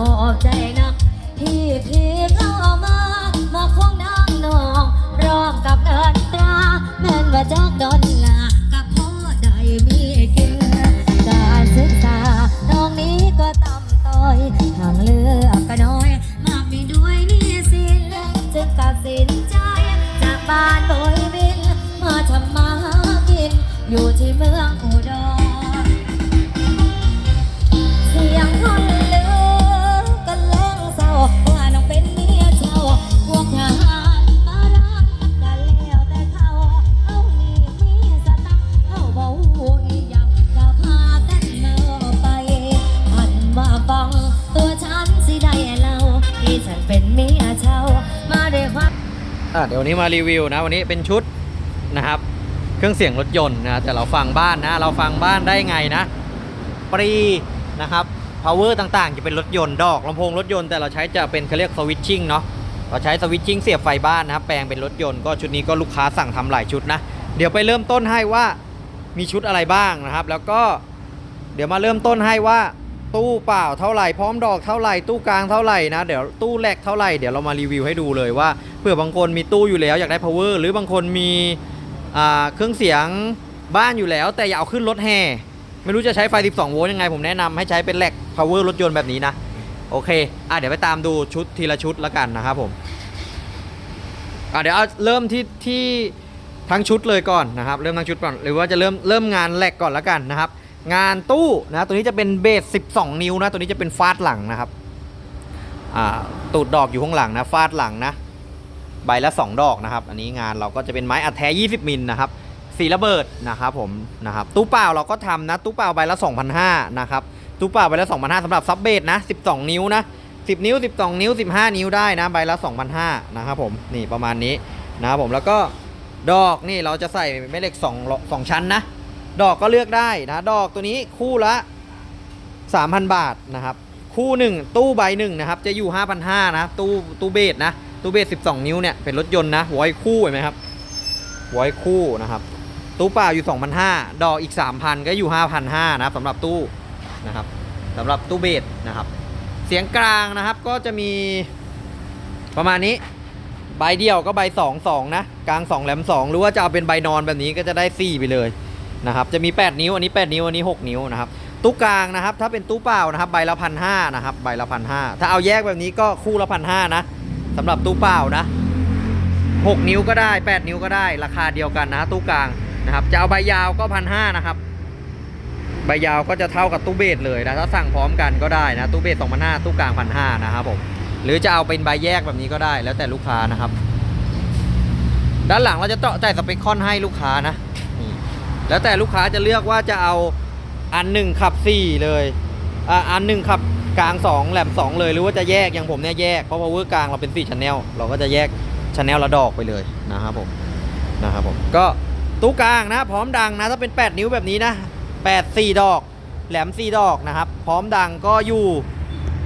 ขอบใจนัก ที่พีเข้ามา มาคงนางนองพร้อมกับเงินตราแม่นว่าจากดอนลากับพ่อได้มีกินการศึกษาน้องนี้ก็ต่ำต้อยทางเลือกก็น้อย มากมีด้วยนี่สินจึงตัดสินใจ จากบ้านโบยบินมาทำมา อะเดี๋ยวนี้มารีวิวนะ วันนี้เป็นชุดนะครับ เครื่องเสียงรถยนต์นะแต่เราฟังบ้านนะ เราฟังบ้านได้ไงนะปรีนะครับ power ต่างๆ จะเป็นรถยนต์ดอกลำโพงรถยนต์แต่เราใช้จะเป็นเขาเรียกสวิตชิ่งเนาะเราใช้สวิตชิ่งเสียบไฟบ้านนะครับ แปลงเป็นรถยนต์ก็ชุดนี้ก็ลูกค้าสั่งทำหลายชุดนะ เดี๋ยวไปเริ่มต้นให้ว่ามีชุดอะไรบ้างนะครับ แล้วก็เดี๋ยวมาเริ่มต้นให้ว่า ตู้เปล่าเท่าไหร่พร้อมดอกเท่าไหร่ตู้กลางเท่าไหร่นะเดี๋ยวตู้แรกเท่าไหร่เดี๋ยวเรามารีวิวให้ดูเลยว่าเผื่อบางคนมีตู้อยู่แล้วอยากได้ power หรือบางคนมีเครื่องเสียงบ้านอยู่แล้ว แต่อยากเอาขึ้นรถแห่ไม่รู้จะใช้ไฟ 12 โวลต์ยังไง ผมแนะนำให้ใช้เป็นแหลก power รถยนต์แบบนี้นะ โอเคอะเดี๋ยวไปตามดูชุดทีละชุดแล้วกันนะครับผมอะเดี๋ยวเอาเริ่มที่ที่ทั้งชุดเลยก่อนนะครับ เริ่มทั้งชุดก่อน หรือว่าจะเริ่มเริ่มงานแหลกก่อนแล้วกันนะครับ งานตู้นะตัวนี้จะเป็นเบส 12 นิ้วนะตัวนี้จะเป็นฟาดหลังนะครับตูดดอกอยู่ข้างหลังนะฟาดหลังนะใบละ 2 ดอกนะครับ อันนี้งานเราก็จะเป็นไม้อัดแท้ 20 มิลนะครับสีระเบิดนะครับผมนะครับตู้เปล่าเราก็ทำนะตู้เปล่าใบละ 2,500นะครับตู้เปล่าใบละ 2,500สำหรับซับเบสนะ 12 นิ้วนะ10 นิ้ว 12 นิ้ว 15 นิ้วได้นะใบละ 2,500นะครับผมนี่ประมาณนี้นะครับผมแล้วก็ดอกนี่เราจะใส่แม่เหล็ก2 2ชั้นนะ ดอกก็เลือกได้นะ ดอกตัวนี้คู่ละ 3,000 บาทนะครับ คู่หนึ่งตู้ใบหนึ่งนะครับ จะอยู่ 5,500นะ ตู้ตู้เบสนะ ตู้เบส 12 นิ้วเนี่ย เป็นรถยนต์นะไว้คู่เห็นไหมครับไว้คู่นะครับ ตู้เปล่าอยู่ 2,500 ดอกอีก 3,000 ก็อยู่ 5,500นะครับสำหรับตู้นะครับสำหรับตู้เบสนะครับ เสียงกลางนะครับก็จะมีประมาณนี้ใบเดียวก็ใบ2 2นะ กลาง2แหลม2 หรือว่าจะเอาเป็นใบนอนแบบนี้ก็จะได้ 4 ไปเลย นะครับจะมี 8 นิ้วอันนี้ 8 นิ้วอันนี้ 6 นิ้วนะครับตู้กลางนะครับถ้าเป็นตู้เปล่านะครับใบละพันห้านะครับใบละพันห้าถ้าเอาแยกแบบนี้ก็คู่ละพันห้านะสำหรับตู้เปล่านะ 6 นิ้วก็ได้ 8 นิ้วก็ได้ ราคาเดียวกันนะตู้กลางนะครับจะเอาใบยาวก็พันห้านะครับใบยาวก็จะเท่ากับตู้เบสเลยนะถ้าสั่งพร้อมกันก็ได้นะตู้เบสสองพันห้าตู้กลางพันห้านะครับผมหรือจะเอาเป็นใบแยกแบบนี้ก็ได้แล้วแต่ลูกค้านะครับ ด้านหลังเราจะเจาะใจสเปคคอนให้ลูกค้านะ แล้วแต่ลูกค้าจะเลือกว่าจะเอาอันหนึ่งขับสี่เลยอ่าอันหนึ่งขับกลางสองแหลมสองเลยหรือว่าจะแยกอย่างผมเนี่ยแยกเพราะ power กลางเราเป็นสี่ชแนลเราก็จะแยกชแนลละดอกไปเลยนะครับผมนะครับผมก็ตู้กลางนะพร้อมดังนะถ้าเป็น 8 นิ้วแบบนี้นะ 8 4 ดอก แหลม 4 ดอกนะครับ พร้อมดังก็อยู่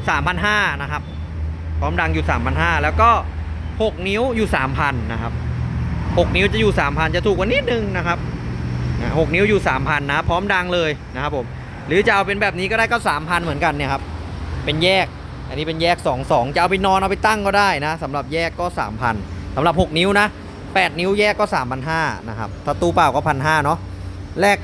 3,500นะครับ พร้อมดังอยู่3,500แล้วก็ 6 นิ้วอยู่ 3,000นะครับ 6 นิ้วจะอยู่ 3,000 จะถูกกว่านิดนึงนะครับ นะ6นิ้วอยู่ 3,000 นะ พร้อมดังเลยนะครับผม หรือจะเอาเป็นแบบนี้ก็ได้ก็ 3,000 เหมือนกันเนี่ยครับ เป็นแยก อันนี้เป็นแยก 2 2 จะเอาไปนอนเอาไปตั้งก็ได้นะสำหรับแยกก็ 3,000สำหรับ 6 นิ้วนะ 8 นิ้วแยกก็ 3,500 นะครับ ถ้าตู้เปล่าก็ 1,500 เนาะแรก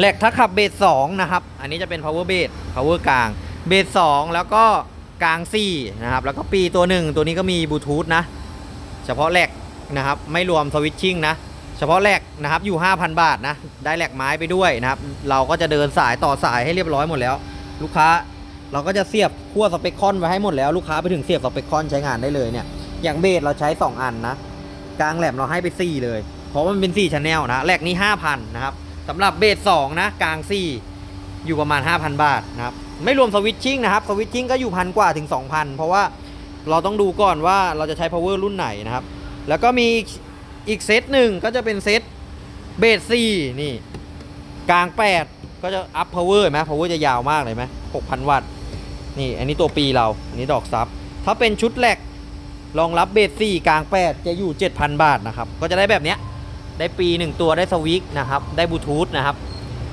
แรกถ้าขับเบส2นะครับ อันนี้จะเป็น power base power กลาง เบส2แล้วก็กลาง4นะครับ แล้วก็ปีตัวหนึ่งตัวนี้ก็มีบลูทูธนะ เฉพาะแหลกนะครับ ไม่รวมสวิตชิ่งนะ เฉพาะแหลกนะครับอยู่ 5,000 บาทนะได้แหลกไม้ไปด้วยนะครับเราก็จะเดินสายต่อสายให้เรียบร้อยหมดแล้ว ลูกค้าเราก็จะเสียบขั้วสเปคคอนไว้ให้หมดแล้วลูกค้าไปถึงเสียบสเปคคอนใช้งานได้เลยเนี่ยอย่างเบสเราใช้ 2 อันนะกลางแหลมเราให้ไป 4 เลย เพราะมันเป็น4ชแนลนะแหลกนี้ 5,000นะครับสำหรับเบส2นะกลาง 4 อยู่ประมาณ 5,000 บาทนะครับไม่รวมสวิตชิ่งนะครับสวิตชิ่งก็อยู่พันกว่าถึง 2,000 เพราะว่าเราต้องดูก่อนว่าเราจะใช้ power รุ่นไหนนะครับแล้วก็มี อีกเซตหนึ่งก็จะเป็นเซตเบส4นี่ กลาง 8 ก็จะอัพ power เห็นไหม power จะยาวมากเลยไหม6,000วัตต์นี่ อันนี้ตัวปีเรา อันนี้ดอกซับ ถ้าเป็นชุดแหลกรองรับเบส4กลาง 8 จะอยู่ 7,000 บาทนะครับ ก็จะได้แบบเนี้ยได้ปี 1 ตัวได้สวิกนะครับ ได้บลูทูธนะครับ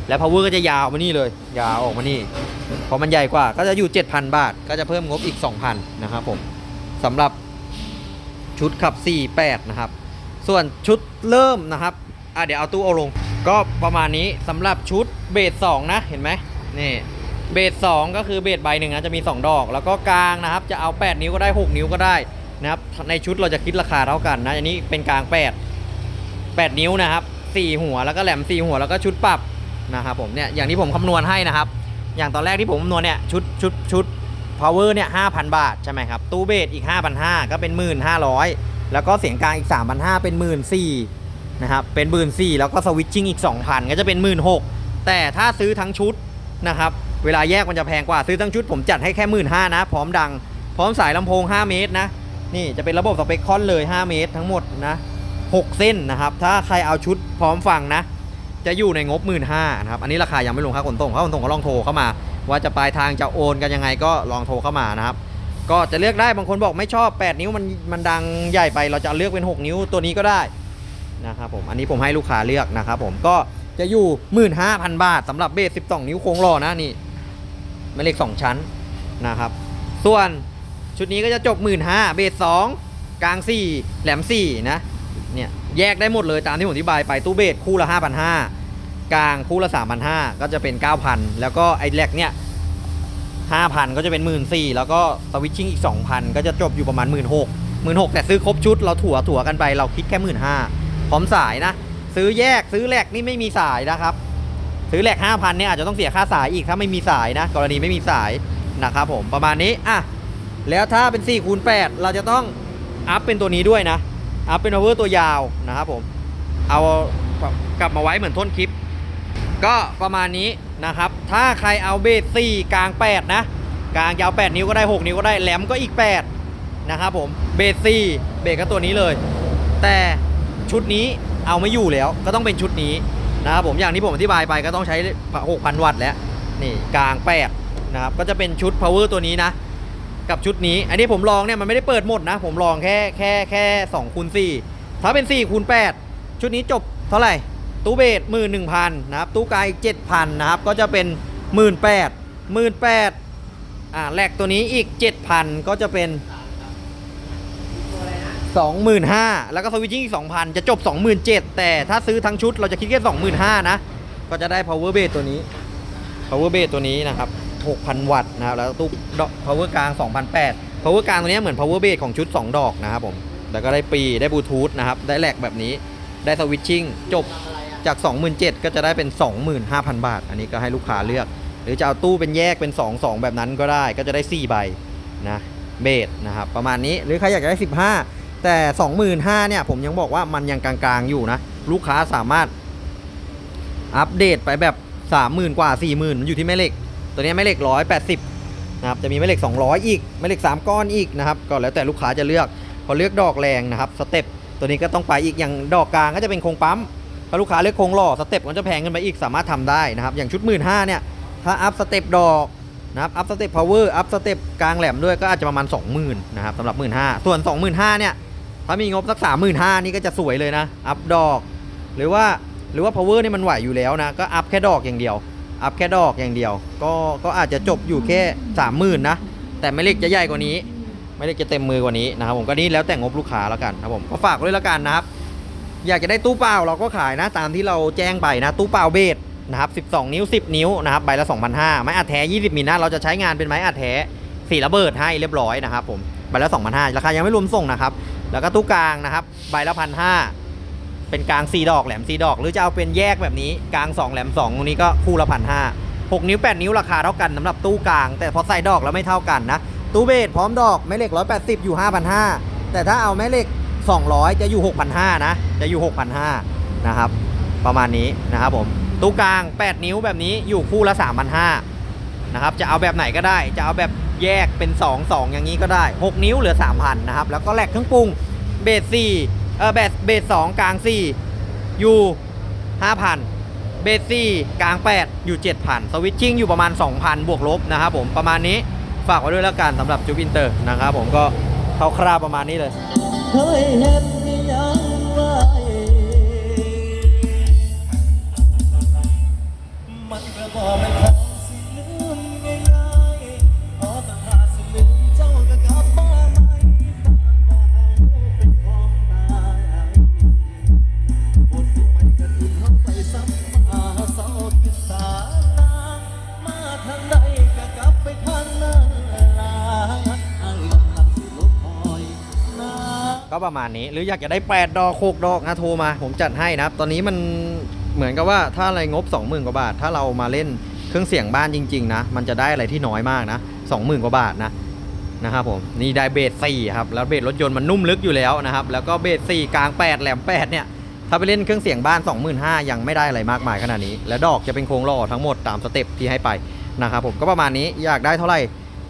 และ power ก็จะยาวมานี่เลย ยาวออกมานี่พอมันใหญ่กว่าก็จะอยู่ 7,000 บาท ก็จะเพิ่มงบอีก 2,000 นะครับผมสำหรับชุดขับ 48 นะครับ ส่วนชุดเริ่มนะครับอะเดี๋ยวเอาตู้เอาลง ก็ประมาณนี้สำหรับชุดเบส2นะเห็นไหมนี่เบส2ก็คือเบสใบหนึ่งนะจะมี 2 ดอก แล้วก็กลางนะครับจะเอา 8 นิ้วก็ได้ 6 นิ้วก็ได้นะครับในชุดเราจะคิดราคาเท่ากันนะอันนี้เป็นกลาง 8 8 นิ้วนะครับ4หัวแล้วก็แหลม 4 หัวแล้วก็ชุดปรับนะครับผมเนี่ยอย่างที่ผมคำนวณให้นะครับ อย่างตอนแรกที่ผมคำนวณเนี่ยชุดชุดชุด power เนี่ย5,000 บาทใช่ไหมครับตู้เบสอีก 5,500ก็เป็น 1,500 แล้วก็เสียงกลางอีก 3,500 เป็น 14,000นะครับ เป็น14,000แล้วก็สวิตชิ่งอีก 2,000 ก็จะเป็น 16,000แต่ถ้าซื้อทั้งชุดนะครับ เวลาแยกมันจะแพงกว่าซื้อทั้งชุดผมจัดให้แค่ 15,000นะ พร้อมดัง พร้อมสายลำโพง 5 เมตรนะ นี่จะเป็นระบบสเปคคอนเลย 5 เมตรทั้งหมดนะ 6 เส้นนะครับ ถ้าใครเอาชุดพร้อมฟังนะ จะอยู่ในงบ 1 5ื่นนะครับ อันนี้ราคายังไม่ลงค่าขนส่งค่าขนส่งก็ลองโทรเข้ามา ว่าจะปลายทางจะโอนกันยังไงก็ลองโทรเข้ามานะครับ ก็จะเลือกได้บางคนบอกไม่ชอบ 8 นิ้วมันมันดังใหญ่ไปเราจะเลือกเป็น 6 นิ้วตัวนี้ก็ได้นะครับผมอันนี้ผมให้ลูกค้าเลือกนะครับผมก็จะอยู่ 15,000 บาทสำหรับเบส 12 นิ้วโค้งหล่อนะนี่แม่เหล็ก 2 ชั้นนะครับ ส่วนชุดนี้ก็จะจบ 15,000เบส 2 กลาง 4 แหลม 4 นะเนี่ยแยกได้หมดเลยตามที่ผมอธิบายไปตู้เบสคู่ละ 5,500 กลางคู่ละ 3,500 ก็จะเป็น 9,000 แล้วก็ไอ้แหลกเนี่ย 5,000 ก็จะเป็น 1 4ื่นแล้วก็สวิตชิ่งอีก 2,000 ก็จะจบอยู่ประมาณ 1 6 0 0 0 1 6แต่ซื้อครบชุดเราถั่วถั่วกันไปเราคิดแค่ 1 5 0 0 0พร้อมสายนะ ซื้อแยกซื้อแหลกนี่ไม่มีสายนะครับ ซื้อแหลก5,000เนี่ยอาจจะต้องเสียค่าสายอีกถ้าไม่มีสายนะ กรณีไม่มีสายนะครับผมประมาณนี้อะแล้วถ้าเป็น4คูณ8เราจะต้องอัพเป็นตัวนี้ด้วยนะอัพเป็น power ตัวยาวนะครับผมเอากลับมาไว้เหมือนต้นคลิป ก็ประมาณนี้ นะครับ ถ้าใครเอาเบส4กลาง 8 นะ กลางยาว 8 นิ้วก็ได้ 6 นิ้วก็ได้ แหลมก็อีก 8 นะครับผม เบส4เบสก็ตัวนี้เลย แต่ชุดนี้เอาไม่อยู่แล้ว ก็ต้องเป็นชุดนี้นะครับผม อย่างที่ผมอธิบายไปก็ต้องใช้ 6,000 วัตต์แล้ว นี่กลาง 8 นะครับ ก็จะเป็นชุด power ตัวนี้นะ กับชุดนี้ อันนี้ผมลองเนี่ยมันไม่ได้เปิดหมดนะ ผมลองแค่แค่แค่2คูณ4ถ้าเป็น4คูณ8ชุดนี้จบเท่าไหร่ ตู้เบสหมื่นหนึ่งพันนะครับตู้กางอีกเจ็ดพันนะครับก็จะเป็นหมื่นแปดหมื่นแปดอ่าแลกตัวนี้อีกเจ็ดพันก็จะเป็นสองหมื่นห้าแล้วก็สวิตชิ่งอีกสองพันจะจบสองหมื่นเจ็ดแต่ถ้าซื้อทั้งชุดเราจะคิดแค่สองหมื่นห้านะ ก็จะได้ power base ตัวนี้ power base ตัวนี้นะครับ6,000วัตต์นะครับแล้วตู้ power กลาง2,800 power กลางตัวนี้เหมือน power base ของชุด2ดอกนะครับผมแล้วก็ได้ปีได้บลูทูธนะครับ ได้แหลกแบบนี้ ได้สวิตชิ่งจบ จาก 27,000 ก็จะได้เป็น 25,000 บาท อันนี้ก็ให้ลูกค้าเลือก หรือจะเอาตู้เป็นแยกเป็น 2 2 แบบนั้นก็ได้ก็จะได้ 4 ใบนะเบสนะครับประมาณนี้หรือใครอยากจะได้ 15 แต่ 25,000เนี่ยผมยังบอกว่ามันยังกลางๆอยู่นะ ลูกค้าสามารถอัปเดตไปแบบ 30,000 กว่า 40,000มันอยู่ที่แม่เหล็ก ตัวนี้แม่เหล็ก 180นะครับจะมีแม่เหล็ก 200 อีกแม่เหล็ก 3 ก้อนอีกนะครับก็แล้วแต่ลูกค้าจะเลือกพอเลือกดอกแรงนะครับสเต็ปตัวนี้ก็ต้องไปอีกอย่างดอกกลางก็จะเป็นโครงปั๊ม ถ้าลูกค้าเลือกโครงหล่อสเต็ปมันจะแพงขึ้นไปอีกสามารถทำได้นะครับ อย่างชุด1 5ื่นห้าเนี่ย ถ้าอัพสเต็ปดอกนะครับอัพสเต็ปพาวเวอร์อัพสเต็ปกลางแหลมด้วยก็อาจจะประมาณ 20,000นะครับสำหรับ 1 5ื่นส่วน 25,000เนี่ยถ้ามีงบสัก 35,000นี่ก็จะสวยเลยนะ อัพดอก หรือว่าหรือว่า power นี่มันไหวอยู่แล้วนะ ก็อัพแค่ดอกอย่างเดียว อัพแค่ดอกอย่างเดียว ก็ก็อาจจะจบอยู่แค่สามหมื่นนะแต่ไม่เล็กจะใหญ่กว่านี้ ไม่เล็กจะเต็มมือกว่านี้นะครับผมก็นี่แล้วแต่งบลูกค้าแล้วกันนะครับผมก็ฝากด้วยแล้วกันนะครับ อยากจะได้ตู้เปล่าเราก็ขายนะตามที่เราแจ้งไปนะ ตู้เปล่าเบสนะครับ12 นิ้ว 10 นิ้วนะครับใบละ2,500ไม้อัดแท้ 20มิลนะเราจะใช้งานเป็นไม้อัดแท้สีระเบิดให้เรียบร้อยนะครับผมใบละ2,500ราคายังไม่รวมส่งนะครับ แล้วก็ตู้กลางนะครับใบละพันห้าเป็นกลาง 4 ดอกแหลม 4 ดอก หรือจะเอาเป็นแยกแบบนี้กลาง 2 แหลม 2 ตรงนี้ก็คู่ละพันห้าหนิ้ว 8 นิ้วราคาเท่ากันสำหรับตู้กลาง แต่พอใส่ดอกแล้วไม่เท่ากันนะตู้เบสพร้อมดอกแม่เหล็ก 180 อยู่ 5,500แต่ถ้าเอาแม่เหล็ก 200 จะอยู่ 6,500 นะ จะอยู่ 6,500 นะครับ ประมาณนี้นะครับผมตู้กลาง 8 นิ้วแบบนี้อยู่คู่ละ 3,500 นะครับ จะเอาแบบไหนก็ได้ จะเอาแบบแยกเป็น 2 2 อย่างนี้ก็ได้ 6 นิ้วเหลือ 3,000 นะครับ แล้วก็แหลกเครื่องปรุงเบส4เออเบสเบส2กลาง 4 อยู่ 5,000 เบส4กลาง 8 อยู่ 7,000 สวิตชิ่งอยู่ประมาณ 2,000 บวกลบนะครับผมประมาณนี้ฝากไว้ด้วยแล้วกันสำหรับจูบินเตอร์นะครับผมก็คร่าวๆประมาณนี้เลย เคยเห็นยังไงมันก็บอกไม่พอสิลืมง่า ก็ประมาณนี้ หรืออยากจะได้ 8 ดอก6ดอกนะโทรมาผมจัดให้นะครับ ตอนนี้มันเหมือนกับว่าถ้าอะไรงบ 20,000 กว่าบาท ถ้าเรามาเล่นเครื่องเสียงบ้านจริง ๆ นะ มันจะได้อะไรที่น้อยมากนะ 20,000 กว่าบาทนะนะครับผมนี่ได้เบส4ครับแล้วเบสรถยนต์มันนุ่มลึกอยู่แล้วนะครับแล้วก็เบส4กลาง8แหลม8เนี่ยถ้าไปเล่นเครื่องเสียงบ้าน 25,000ยังไม่ได้อะไรมากมายขนาดนี้ และดอกจะเป็นโครงล่อทั้งหมดตามสเต็ปที่ให้ไปนะครับผมก็ประมาณนี้อยากได้เท่าไหร่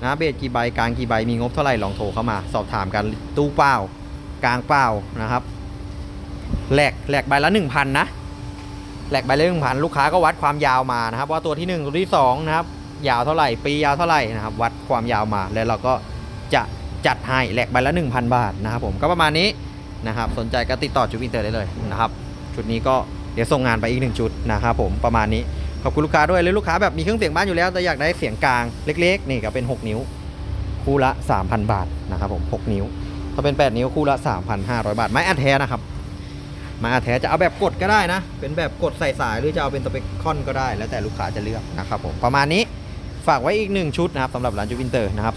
นะเบสกี่ใบกลางกี่ใบมีงบเท่าไหร่ลองโทรเข้ามาสอบถามกันตู้เปล่า กลางเปล่านะครับแหลกแหลกใบละ1,000นะแหลกใบละ1,000ลูกค้าก็วัดความยาวมานะครับ ว่าตัวที่ 1 ตัวที่2นะครับยาวเท่าไหร่ปียาวเท่าไหร่นะครับ วัดความยาวมาแล้วเราก็จะจัดให้แหลกใบละ 1,000 บาทนะครับ ผมก็ประมาณนี้นะครับ สนใจก็ติดต่อจุดอินเตอร์ได้เลยนะครับ ชุดนี้ก็เดี๋ยวส่งงานไปอีกหนึ่งชุดนะครับ ผมประมาณนี้ขอบคุณลูกค้าด้วยเลยลูกค้าแบบมีเครื่องเสียงบ้านอยู่แล้วแต่อยากได้เสียงกลางเล็ก ๆ นี่ก็เป็น 6 นิ้ว คู่ละ 3,000 บาทนะครับผม 6 นิ้ว ถ้าเป็น 8 นิ้วคู่ละ 3,500 บาท ไม้อัดแท้นะครับ ไม้อัดแท้จะเอาแบบกดก็ได้นะ เป็นแบบกดใส่สายหรือจะเอาเป็นสเปคคอนก็ได้ แล้วแต่ลูกค้าจะเลือกนะครับผม ประมาณนี้ ฝากไว้อีกหนึ่งชุดนะครับสำหรับร้านจูวินเตอร์นะครับ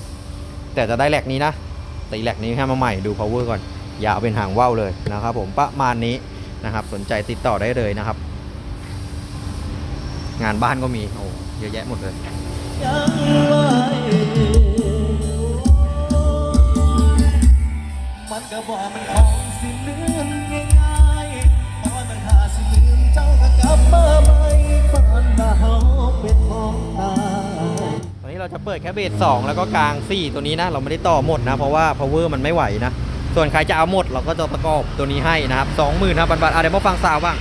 25,000แต่จะได้แหลกนี้นะ ตีแหลกนี้ให้มาใหม่ดู power ก่อน อย่าวเป็นหางว่าวเลยนะครับผม ประมาณนี้นะครับ สนใจติดต่อได้เลยนะครับ งานบ้านก็มี โอ้ เยอะแยะหมดเลย ก็บอกมันของสิลืมง่ายๆตอนมันหาสิลืมเจ้าก็กลับมาใหม่ปานดาวเป็นของตาตอนนี้เราจะเปิดแค่เบส2แล้วก็กลาง4ตัวนี้นะ เราไม่ได้ต่อหมดนะ เพราะว่า power มันไม่ไหวนะ ส่วนใครจะเอาหมดเราก็จะประกอบตัวนี้ให้นะครับ25,000บาทอะเดี๋ยวมาฟังสาวบ้าง